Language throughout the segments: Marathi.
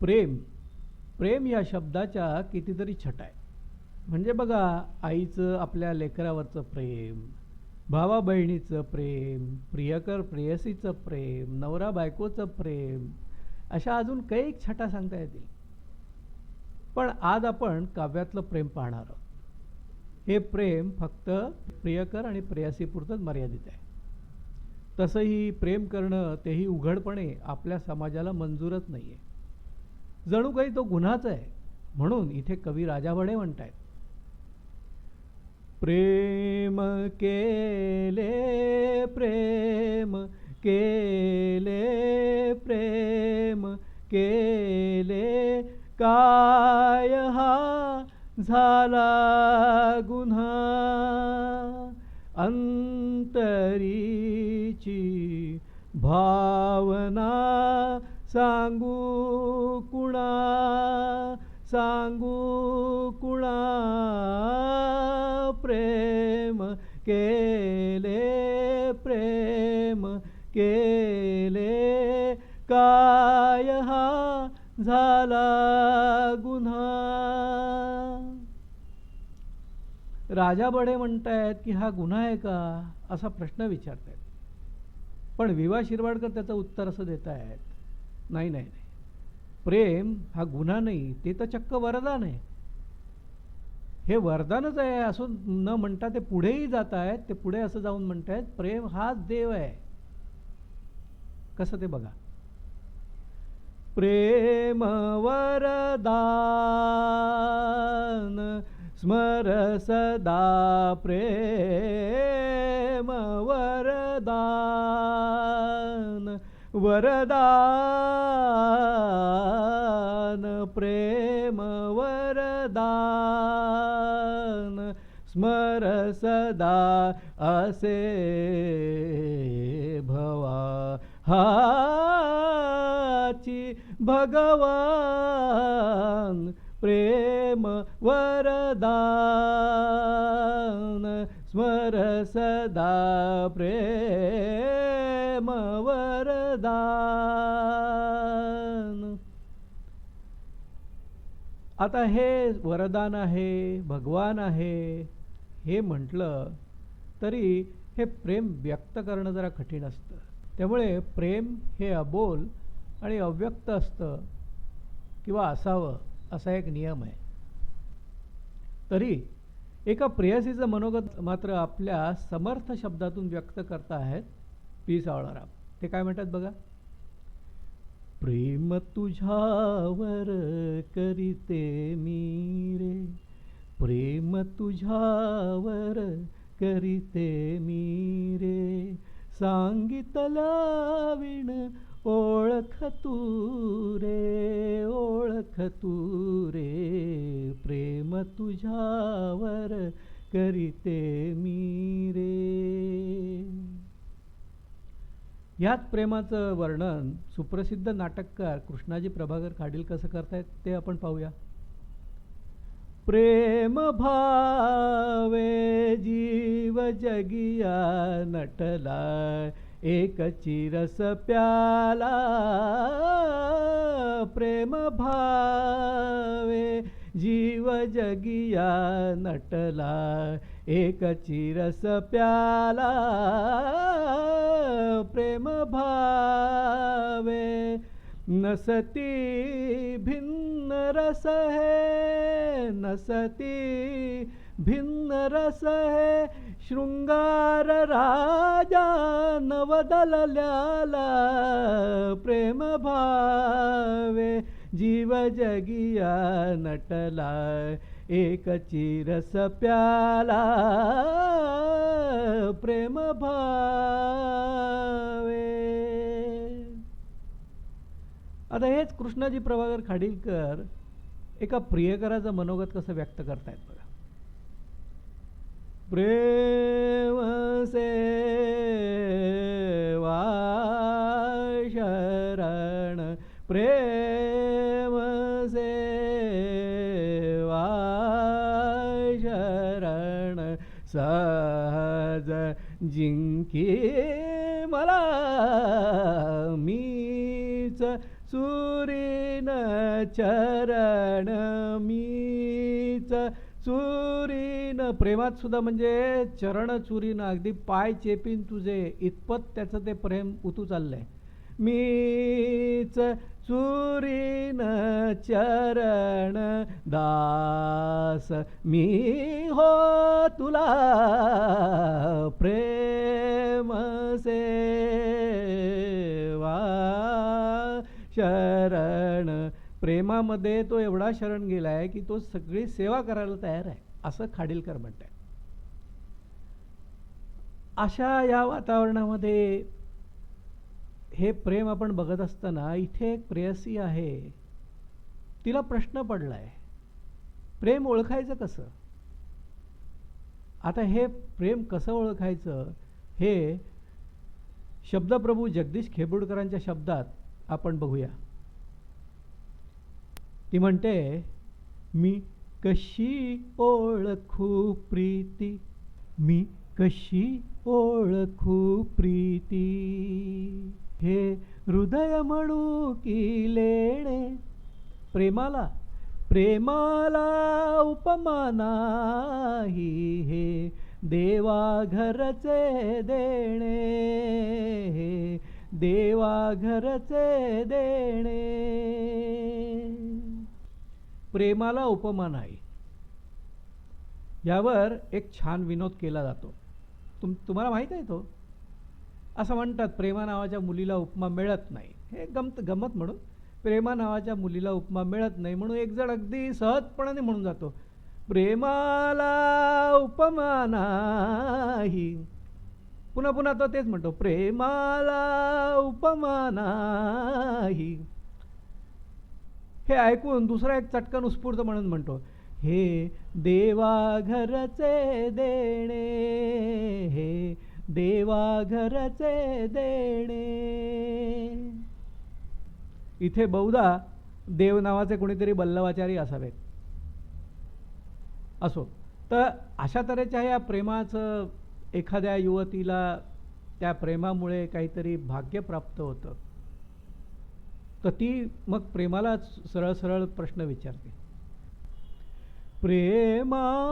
प्रेम प्रेम या शब्दाच्या कितीतरी छटा आहे म्हणजे बघा आईचं आपल्या लेकरावरचं प्रेम भावा बहिणीचं प्रेम प्रियकर प्रेयसीचं प्रेम नवरा बायकोचं प्रेम अशा अजून काही छटा सांगता येतील. पण आज आपण काव्यातलं प्रेम पाहणार आहोत. हे प्रेम फक्त प्रियकर आणि प्रेयसीपुरतंच मर्यादित आहे. तसंही प्रेम करणं तेही उघडपणे आपल्या समाजाला मंजूरच नाही आहे जणू काही तो गुन्हाच आहे. म्हणून इथे कवी राजाभडे म्हणतायत प्रेम केले प्रेम केले प्रेम केले काय हा झाला गुन्हा? अंतरीची भावना सांगू कुणा सांगू कुणा प्रेम केले प्रेम केले. काय हा झाला गुन्हा? राजा बडे म्हणतायत की हा गुन्हा आहे का? असा प्रश्न विचारतायत. पण विवा शिरवाडकर त्याचं उत्तर असं देत आहेत नाही नाही नाही. प्रेम हा गुन्हा नाही ते तर चक्क वरदान आहे. हे वरदानच आहे असं न म्हणता ते पुढेही जात आहेत ते पुढे असं जाऊन म्हणतायत प्रेम हाच देव आहे. कसं ते बघा? प्रेम वरदान स्मर सदा प्रेम वरदान. वरदान प्रेम वरदान स्मर सदा असे भवा. हाची भगवान प्रेम वरदान स्मर सदा प्रेम वरदान. आता हे वरदान आहे भगवान आहे हे म्हटलं तरी हे प्रेम व्यक्त करणं जरा कठीण असतं. त्यामुळे प्रेम हे अबोल आणि अव्यक्त असतं किंवा असावं असा एक नियम आहे. तरी एका प्रेयसीचं मनोगत मात्र आपल्या समर्थ शब्दातून व्यक्त करता आहेत पी सावळाराम ते काय म्हणतात बघा? प्रेम तुझ्यावर करीते मी रे. प्रेम तुझ्यावर करीते मी रे. सांगितला विण ओळख तू रे ओळख तू रे. प्रेम तुझ्यावर करीते मी रे. ह्याच प्रेमाचं वर्णन सुप्रसिद्ध नाटककार कृष्णाजी प्रभाकर खाडील कसं करतायत ते आपण पाहूया. प्रेम भावे जीव जगिया नटला एक चिरस प्याला. प्रेम भावे जीव जगिया नटला एक चिरस प्याला प्रेम भावे नसती भिन्न रस है नसती भिन्न रस है। शृंगार राजा नवदलल्याला प्रेम भावे जीव जगिया नटला। एक चिरस प्याला प्रेम भावे. आता हेच कृष्णाजी प्रभाकर खाडीलकर एका प्रियकराचं मनोगत कसं व्यक्त करतायत बघा. प्रेम से शरण सहज जिंके. मला मीच चुरीन चरण मीच चुरीन प्रेमात सुद्धा म्हणजे चरण चुरीन अगदी पाय चेपीन तुझे. इतपत त्याचं ते प्रेम उतू चाललंय. मीच चुरीन चरण दास मी हो तुला प्रेम सेवा शरण. प्रेमामध्ये तो एवढा शरण गेला आहे की तो सगळी सेवा करायला तयार आहे असं खाडीलकर म्हणत आहे अशा या वातावरणामध्ये हे प्रेम आपण बघत असताना इथे एक प्रेयसी आहे. तिला प्रश्न पडलाय. प्रेम ओळखायचं कसं? आता हे प्रेम कसं ओळखायचं? हे शब्दप्रभू जगदीश खेबुडकरांच्या शब्दात आपण बघूया. ती म्हणते मी कशी ओळखू प्रीती? मी कशी ओळखू प्रीती? हे हृदय म्हणू की लेणे. प्रेमाला प्रेमाला उपमा नाही हे. देवा घरचे देणे. हे देवा घरचे देणे. प्रेमाला उपमा नाही. यावर एक छान विनोद केला जातो. तुम तुम्हाला माहीत आहे तो? असं म्हणतात प्रेमा नावाच्या मुलीला उपमा मिळत नाही. हे गमत गमत म्हणून. प्रेमा नावाच्या मुलीला उपमा मिळत नाही म्हणून एकजण अगदी सहजपणाने म्हणून जातो प्रेमाला उपमा नाही. पुन्हा पुन्हा तो तेच म्हणतो प्रेमाला उपमा नाही. हे ऐकून दुसरा एक चटकन उत्स्फूर्त म्हणून म्हणतो हे देवा घरचे देणे हे देवा घरचे देणे. इथे बहुधा देव नावाचे कोणीतरी बल्लवाचारी असावेत. असो. तर अशा तऱ्हेच्या या प्रेमाचं एखाद्या युवतीला त्या प्रेमामुळे काहीतरी भाग्य प्राप्त होतं. तर ती मग प्रेमाला सरळ सरळ प्रश्न विचारते. प्रेमा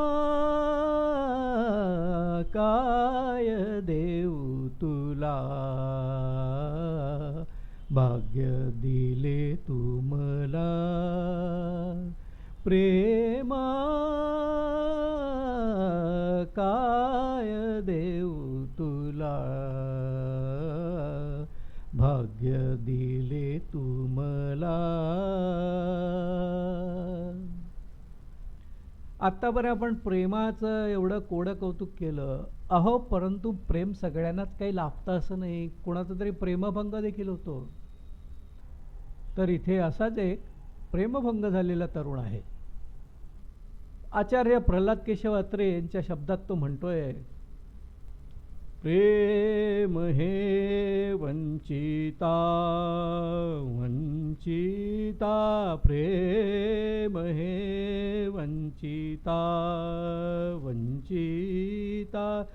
का मला भाग्य दिले तू मला प्रेमा काय देऊ तुला? भाग्य दिले तू मला आत्तापर्यंत आपण प्रेमाचं एवढं कोडं कौतुक केलं. अहो परंतु प्रेम सगळ्यांनाच काही लाभतं असं नाही. कोणाचा तरी प्रेमभंग देखील होतो. तर इथे असाच एक प्रेमभंग झालेला तरुण आहे. आचार्य प्रल्हाद केशव अत्रे यांच्या शब्दात तो म्हणतोय प्रेम हे वंचिता वंचिता प्रेम हे वंचिता वंचिता।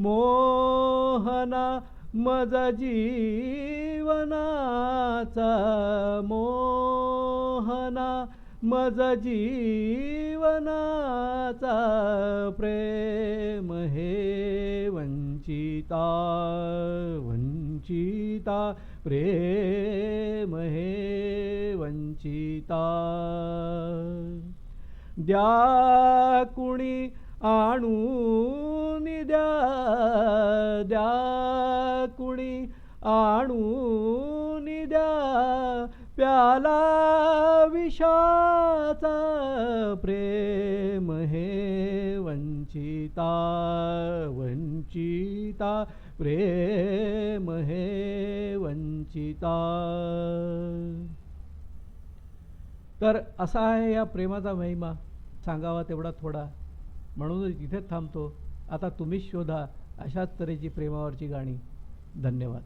मोहना मज जीवनाचा मोहना मज जीवनाचा प्रेम हे वंचिता वंचिता। प्रेम हे वंचिता द्या कुणी आणून द्या द्या कुणी आणून द्या प्याला विषाचा प्रेम हे वंचिता वंचिता प्रेम हे वंचिता. तर असा आहे या प्रेमाचा महिमा. सांगावा तेवढा थोडा. म्हणूनच इथेच थांबतो. आता तुम्हीच शोधा अशाच तऱ्हेची प्रेमावरची गाणी. धन्यवाद.